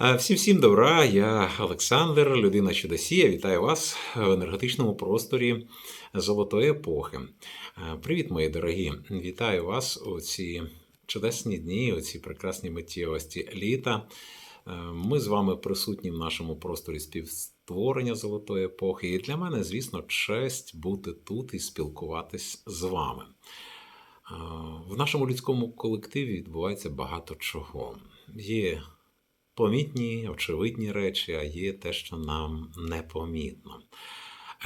Е, Всім всім добра, я Олександр, людина чудосія. Вітаю вас в енергетичному просторі золотої епохи. Е, Привіт, мої дорогі! Вітаю вас у ці чудесні дні, у ці прекрасні миттєвості літа. Е, Ми з вами присутні в нашому просторі співстворення золотої епохи. І для мене, звісно, честь бути тут і спілкуватись з вами. В нашому людському колективі відбувається багато чого. Є помітні, очевидні речі, а є те, що нам непомітно.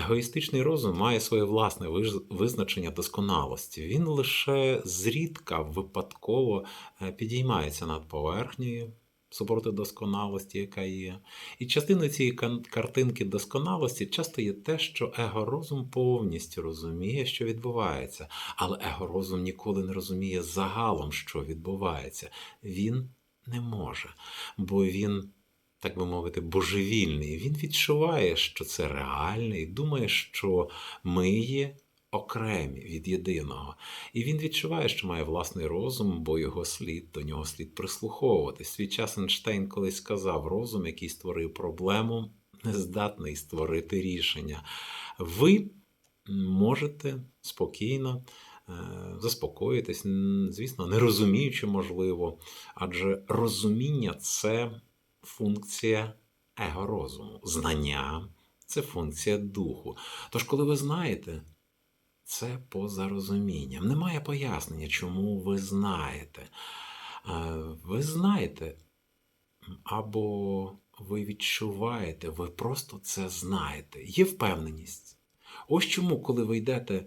Егоїстичний розум має своє власне визначення досконалості. Він лише зрідка випадково е, підіймається над поверхнею супроти досконалості, яка є. І частиною цієї картинки досконалості часто є те, що его-розум повністю розуміє, що відбувається, але его-розум ніколи не розуміє загалом, що відбувається. Він не може, бо він, так би мовити, божевільний. Він відчуває, що це реальне, і думає, що ми є окремі від єдиного. І він відчуває, що має власний розум, бо його слід до нього слід прислуховувати. Свій час Ейнштейн колись сказав: розум, який створив проблему, не здатний створити рішення. Ви можете спокійно заспокоїтись, звісно, не розуміючи, можливо, адже розуміння це функція его-розуму, знання це функція духу. Тож, коли ви знаєте, це поза розумінням. Немає пояснення, чому ви знаєте. Е, Ви знаєте, або ви відчуваєте, ви просто це знаєте. Є впевненість. Ось чому, коли ви йдете, е,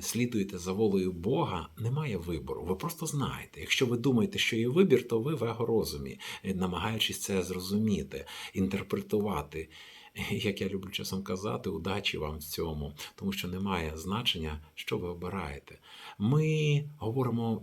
слідуєте за волею Бога, немає вибору. Ви просто знаєте. Якщо ви думаєте, що є вибір, то ви в его розумі, е, намагаючись це зрозуміти, інтерпретувати. Як я люблю часом казати, удачі вам в цьому, тому що немає значення, що ви обираєте. Ми говоримо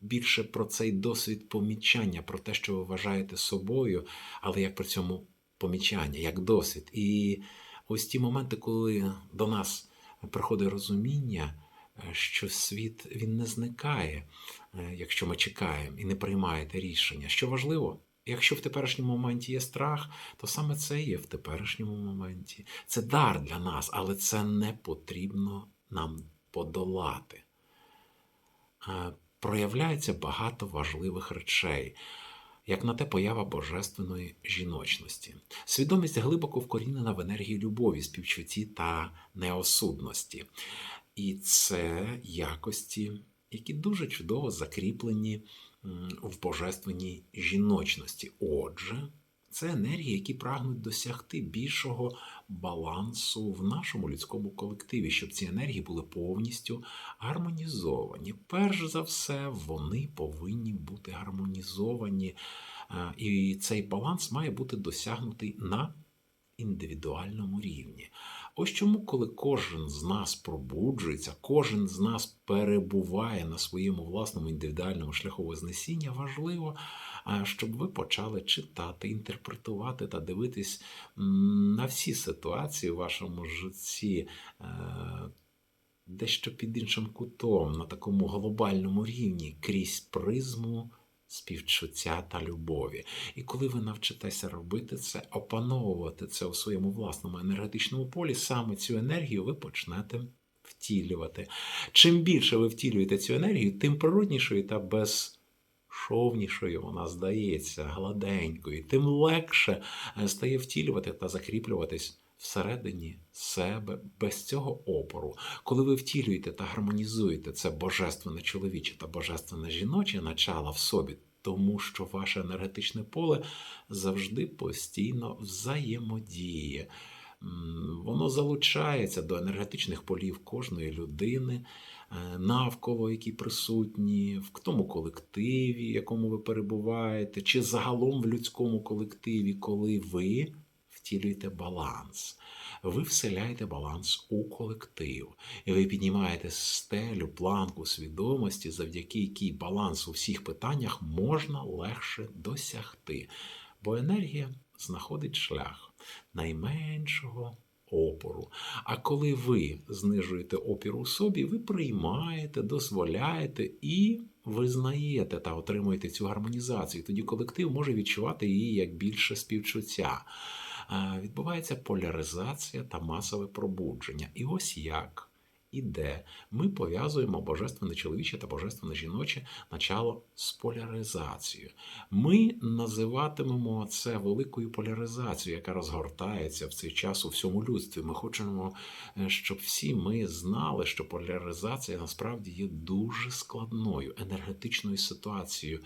більше про цей досвід помічання, про те, що ви вважаєте собою, але як при цьому помічання, як досвід. І ось ті моменти, коли до нас приходить розуміння, е, що світ він не зникає, е, якщо ми чекаємо і не приймаєте рішення. Що важливо? Якщо в теперішньому моменті є страх, то саме це є в теперішньому моменті. Це дар для нас, але це не потрібно нам подолати. Е, Проявляється багато важливих речей, як на те поява божественної жіночності. Свідомість глибоко вкорінена в енергії любові, співчутті та неосудності. І це якості, які дуже чудово закріплені в божественній жіночності. Отже, це енергії, які прагнуть досягти більшого балансу в нашому людському колективі, щоб ці енергії були повністю гармонізовані. Перш за все, вони повинні бути гармонізовані, е, і цей баланс має бути досягнутий на індивідуальному рівні. Ось чому, коли кожен з нас пробуджується, кожен з нас перебуває на своєму власному індивідуальному шляху вознесіння, важливо, щоб ви почали читати, інтерпретувати та дивитись на всі ситуації у вашому житті. е, Дещо під іншим кутом, на такому глобальному рівні, крізь призму співчуття та любові. І коли ви навчитеся робити це, опановувати це у своєму власному енергетичному полі, саме цю енергію ви почнете втілювати. Чим більше ви втілюєте цю енергію, тим природнішою та безшовнішою вона здається, гладенькою, тим легше е, стає втілювати та закріплюватись всередині себе без цього опору. Коли ви втілюєте та гармонізуєте це божественне чоловіче та божественне жіноче начало в собі, тому що ваше енергетичне поле завжди постійно взаємодіє. Воно залучається до енергетичних полів кожної людини, е, навколо які присутні, в тому колективі, в якому ви перебуваєте, чи загалом в людському колективі, коли ви втілюєте баланс. Ви вселяєте баланс у колектив, і ви піднімаєте стелю, планку свідомості, завдяки якій баланс у всіх питаннях можна легше досягти. Бо енергія знаходить шлях найменшого опору. А коли ви знижуєте опір у собі, ви приймаєте, дозволяєте і визнаєте та отримуєте цю гармонізацію, тоді колектив може відчувати її як більше співчуття. Відбувається поляризація та масове пробудження. І ось як і де ми пов'язуємо божественне чоловіче та божественне жіноче начало з поляризацією. Ми називатимемо це великою поляризацією, яка розгортається в цей час у всьому людстві. Ми хочемо, е, щоб всі ми знали, що поляризація насправді є дуже складною енергетичною ситуацією.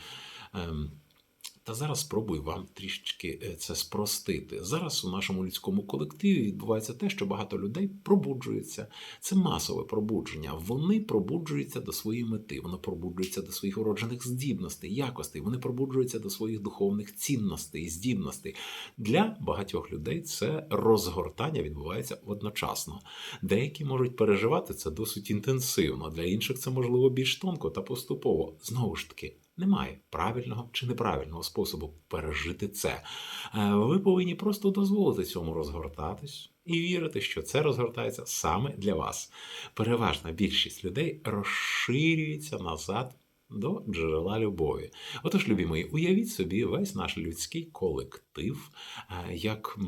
Та зараз спробую вам трішечки е, це спростити. Зараз у нашому людському колективі відбувається те, що багато людей пробуджуються. Це масове пробудження. Вони пробуджуються до своєї мети, вони пробуджуються до своїх уроджених здібностей, якостей, вони пробуджуються до своїх духовних цінностей, здібностей. Для багатьох людей це розгортання відбувається одночасно. Деякі можуть переживати це досить інтенсивно, для інших це можливо більш тонко та поступово. Знову ж таки. Немає правильного чи неправильного способу пережити це. Е, Ви повинні просто дозволити цьому розгортатись і вірити, що це розгортається саме для вас. Переважна більшість людей розширюється назад до джерела любові. Отож, любі мої, уявіть собі весь наш людський колектив е, як,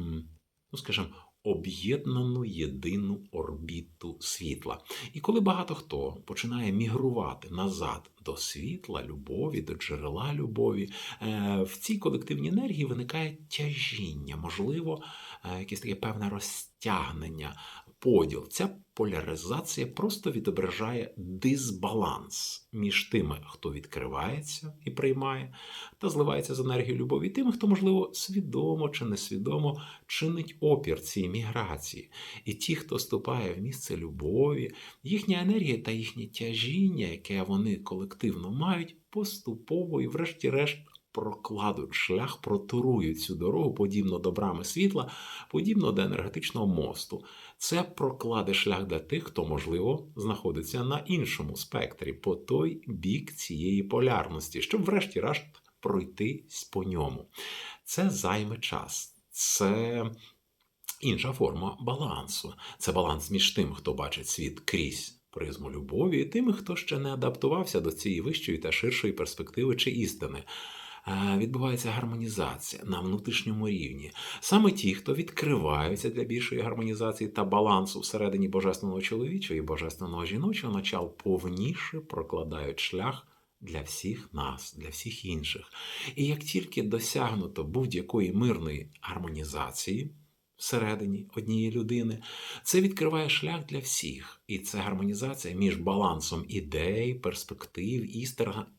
ну скажімо, об'єднану єдину орбіту світла. І коли багато хто починає мігрувати назад до світла, любові, до джерела любові, е, в цій колективній енергії виникає тяжіння, можливо, е, якесь таке певне розтягнення, поділ. Ця поляризація просто відображає дисбаланс між тими, хто відкривається і приймає, та зливається з енергією любові, тими, хто, можливо, свідомо чи несвідомо чинить опір цій міграції. І ті, хто ступає в місце любові, їхня енергія та їхнє тяжіння, яке вони колективно мають, поступово і, врешті-решт, прокладуть шлях, протурують цю дорогу, подібно до брами світла, подібно до енергетичного мосту. Це прокладе шлях для тих, хто, можливо, знаходиться на іншому спектрі, по той бік цієї полярності, щоб, врешті-решт, пройтись по ньому. Це займе час. Це інша форма балансу. Це баланс між тим, хто бачить світ крізь призму любові, і тими, хто ще не адаптувався до цієї вищої та ширшої перспективи чи істини. Відбувається гармонізація на внутрішньому рівні. Саме ті, хто відкриваються для більшої гармонізації та балансу всередині божественного чоловічого і божественного жіночого начал, повніше прокладають шлях для всіх нас, для всіх інших. І як тільки досягнуто будь-якої мирної гармонізації всередині однієї людини, це відкриває шлях для всіх. І це гармонізація між балансом ідей, перспектив,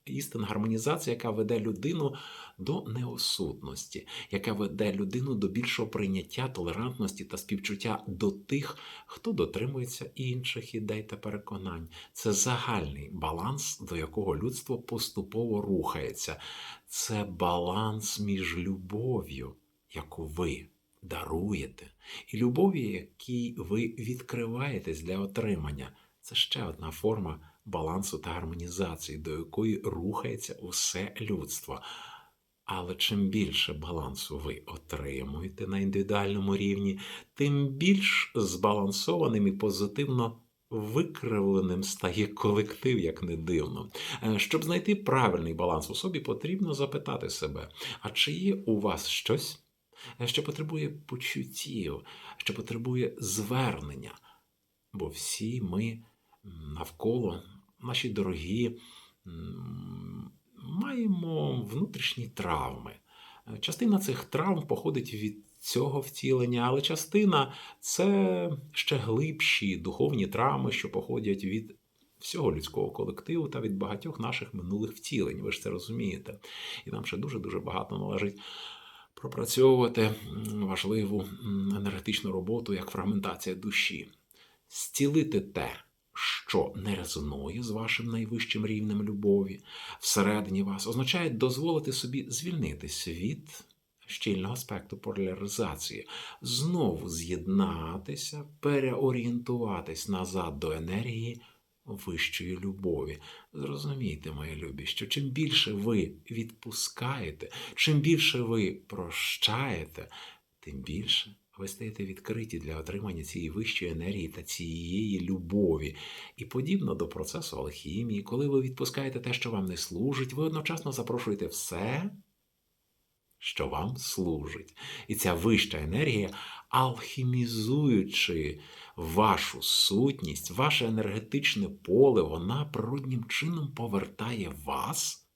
істин, гармонізація, яка веде людину до неосудності, яка веде людину до більшого прийняття, толерантності та співчуття до тих, хто дотримується інших ідей та переконань. Це загальний баланс, до якого людство поступово рухається. Це баланс між любов'ю, яку ви даруєте, і любові, якій ви відкриваєтесь для отримання. Це ще одна форма балансу та гармонізації, до якої рухається усе людство. Але чим більше балансу ви отримуєте на індивідуальному рівні, тим більш збалансованим і позитивно викривленим стає колектив, як не дивно. Е, Щоб знайти правильний баланс у собі, потрібно запитати себе: а чи є у вас щось, що потребує почуттів, що потребує звернення? Бо всі ми навколо, наші дорогі, маємо внутрішні травми. Частина цих травм походить від цього втілення, але частина це ще глибші духовні травми, що походять від всього людського колективу та від багатьох наших минулих втілень. Ви ж це розумієте. І нам ще дуже-дуже багато належить пропрацьовувати важливу енергетичну роботу як фрагментація душі, зцілити те, що не резонує з вашим найвищим рівнем любові всередині вас, означає дозволити собі звільнитись від щільного аспекту поляризації, знову з'єднатися, переорієнтуватись назад до енергії вищої любові. Зрозумійте, мої любі, що чим більше ви відпускаєте, чим більше ви прощаєте, тим більше ви стаєте відкриті для отримання цієї вищої енергії та цієї любові. І подібно до процесу алхімії, коли ви відпускаєте те, що вам не служить, ви одночасно запрошуєте все, що вам служить. І ця вища енергія, алхімізуючи вашу сутність, ваше енергетичне поле, вона природнім чином повертає вас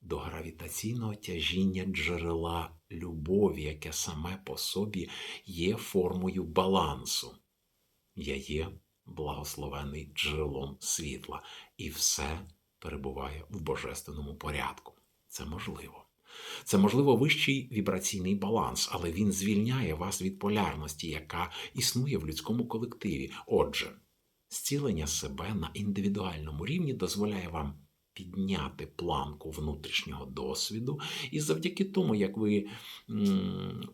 до гравітаційного тяжіння джерела любові, яке саме по собі є формою балансу. Я є благословений джерелом світла, і все перебуває в божественному порядку. Це можливо. Це, можливо, вищий вібраційний баланс, але він звільняє вас від полярності, яка існує в людському колективі. Отже, зцілення себе на індивідуальному рівні дозволяє вам підняти планку внутрішнього досвіду, і завдяки тому, як ви м,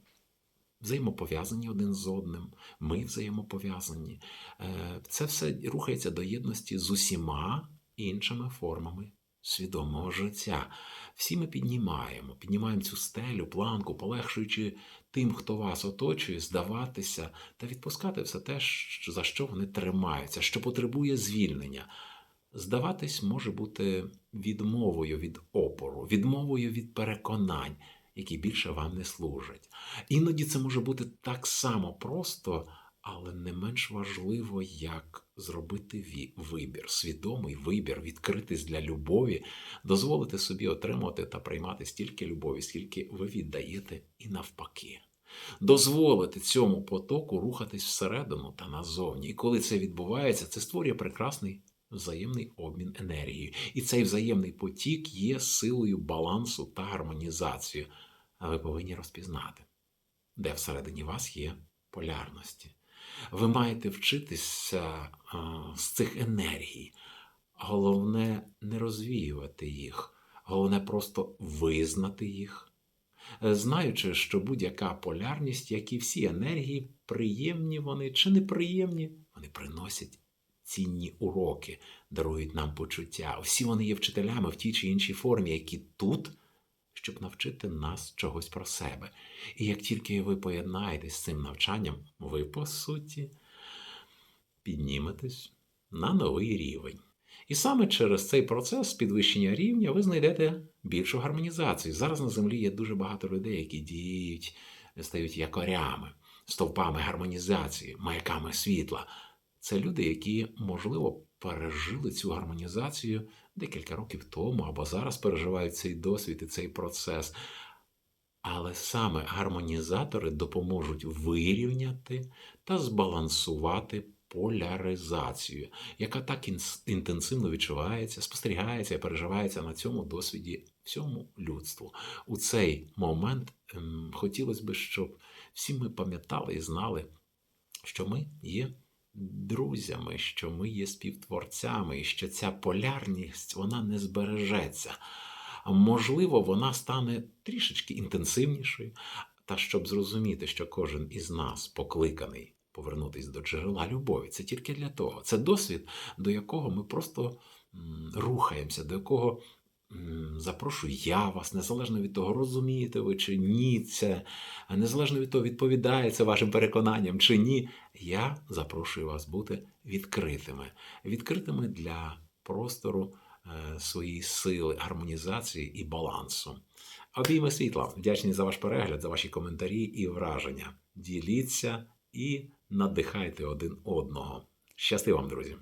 взаємопов'язані один з одним, ми взаємопов'язані, е, це все рухається до єдності з усіма іншими формами свідомого життя. Всі ми піднімаємо, піднімаємо цю стелю, планку, полегшуючи тим, хто вас оточує, здаватися та відпускати все те, за що вони тримаються, що потребує звільнення. Здаватись може бути відмовою від опору, відмовою від переконань, які більше вам не служать. Іноді це може бути так само просто, але не менш важливо, як зробити вибір, свідомий вибір, відкритись для любові, дозволити собі отримувати та приймати стільки любові, скільки ви віддаєте, і навпаки. Дозволити цьому потоку рухатись всередину та назовні. І коли це відбувається, це створює прекрасний взаємний обмін енергією. І цей взаємний потік є силою балансу та гармонізації. А ви повинні розпізнати, де всередині вас є полярності. Ви маєте вчитися з цих енергій. Головне не розвіювати їх, головне просто визнати їх. Знаючи, що будь-яка полярність, як і всі енергії, приємні вони чи неприємні, вони приносять цінні уроки, дарують нам почуття. Всі вони є вчителями в тій чи іншій формі, які тут, щоб навчити нас чогось про себе. І як тільки ви поєднаєтесь з цим навчанням, ви, по суті, підніметесь на новий рівень. І саме через цей процес підвищення рівня ви знайдете більшу гармонізацію. Зараз на землі є дуже багато людей, які діють, стають якорями, стовпами гармонізації, маяками світла. Це люди, які, можливо, пережили цю гармонізацію декілька років тому або зараз переживають цей досвід і цей процес. Але саме гармонізатори допоможуть вирівняти та збалансувати поляризацію, яка так інтенсивно відчувається, спостерігається і переживається на цьому досвіді всьому людству. У цей момент ем, хотілося б, щоб всі ми пам'ятали і знали, що ми є друзями, що ми є співтворцями, і що ця полярність вона не збережеться. Можливо, вона стане трішечки інтенсивнішою. Та щоб зрозуміти, що кожен із нас покликаний повернутися до джерела любові, це тільки для того. Це досвід, до якого ми просто рухаємося, до якого запрошую я вас, незалежно від того, розумієте ви чи ні, це незалежно від того, відповідає це вашим переконанням чи ні. Я запрошую вас бути відкритими, відкритими для простору е, своєї сили, гармонізації і балансу. Обійми світла. Вдячні за ваш перегляд, за ваші коментарі і враження. Діліться і надихайте один одного. Щасти вам, друзі!